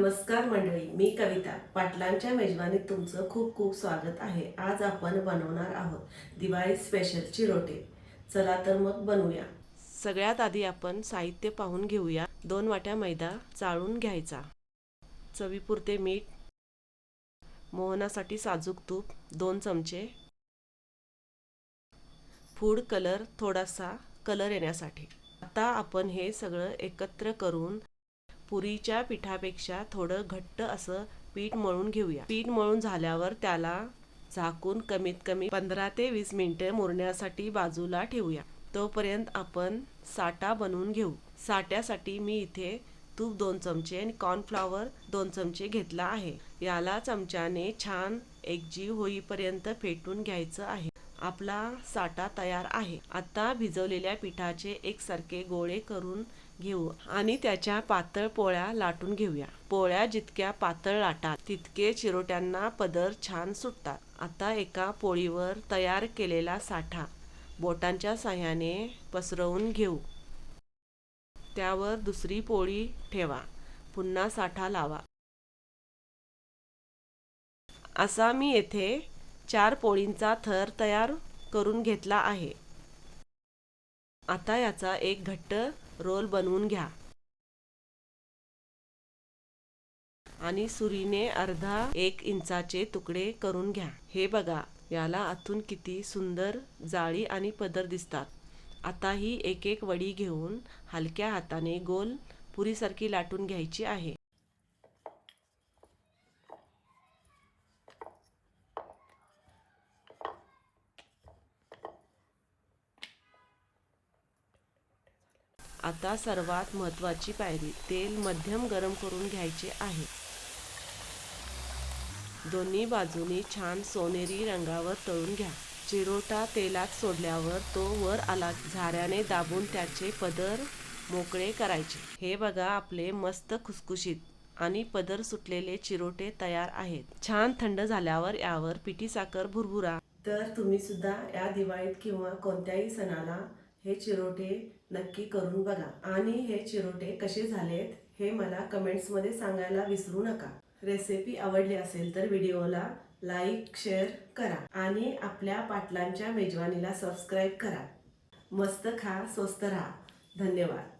नमस्कार मंडळी मी कविता पाटलांच्या मेजवानीत तुमचं खूप खूप स्वागत आहे. आज आपण बनवणार आहोत दिवाळी स्पेशल चिरोटे. चला तर मग बनवूया. सगळ्यात आधी आपण साहित्य पाहून घेऊया. दोन वाट्या मैदा चाळून घ्यायचा. चवीपुरते मीठ मोहनासाठी साजूक तूप दोन चमचे. फूड कलर थोडासा कलर येण्यासाठी. आता आपण हे सगळं एकत्र करून पुरीच्या पिठापेक्षा थोडं घट्ट असं पीठ मळून घेऊया. पीठ मळून झाल्यावर त्याला झाकून कमीत कमी पंधरा ते वीस मिनिटे मुरण्यासाठी बाजूला ठेवूया. तोपर्यंत आपण साठा बनवून घेऊ. साठ्यासाठी मी इथे तूप दोन चमचे आणि कॉर्नफ्लॉवर दोन चमचे घेतला आहे. याला चमच्याने छान एकजीव होईपर्यंत फेटून घ्यायचं आहे. आपला साठा तयार आहे. आता भिजवलेल्या पिठाचे एकसारखे गोळे करून घेऊ आणि त्याच्या पातळ पोळ्या लाटून घेऊया. पोळ्या जितक्या पातळ लाटात तितके चिरोट्यांना पदर छान सुटतात. आता एका पोळीवर तयार केलेला साठा बोटांच्या साह्याने पसरवून घेऊ. त्यावर दुसरी पोळी ठेवा. पुन्हा साठा लावा. असा मी येथे चार पोळींचा थर तयार करून घेतला आहे. आता याचा एक घट्ट रोल बनवून घ्या. आणि सुरीने अर्धा एक इंचाचे तुकडे करून घ्या. हे बघा याला आतून किती सुंदर जाळी आणि पदर दिसतात. आता ही एक एक वडी घेऊन हलक्या हाताने गोल पुरीसारखी लाटून घ्यायची आहे. आता सर्वात महत्त्वाची पायरी तेल मध्यम गरम करून घ्यायचे आहे. दोन्ही बाजूनी छान सोनेरी रंगावर तळून घ्या. चिरोटा तेलात सोडल्यावर तो वर आला झाऱ्याने दाबून त्याचे पदर मोकळे करायचे. हे बघा आपले मस्त खुसखुशीत आणि पदर सुटलेले चिरोटे तयार आहेत. छान थंड झाल्यावर यावर पिठी साखर भुरभुरा. तर तुम्ही सुद्धा या दिवाळीत किंवा कोणत्याही सणाला हे चिरोटे नक्की करून बघा. आणि हे चिरोटे कसे झालेत हे मला कमेंट्समध्ये सांगायला विसरू नका. रेसिपी आवडली असेल तर व्हिडिओला लाईक शेअर करा आणि आपल्या पाटलांच्या मेजवानीला सबस्क्राईब करा. मस्त खा स्वस्त राहा. धन्यवाद.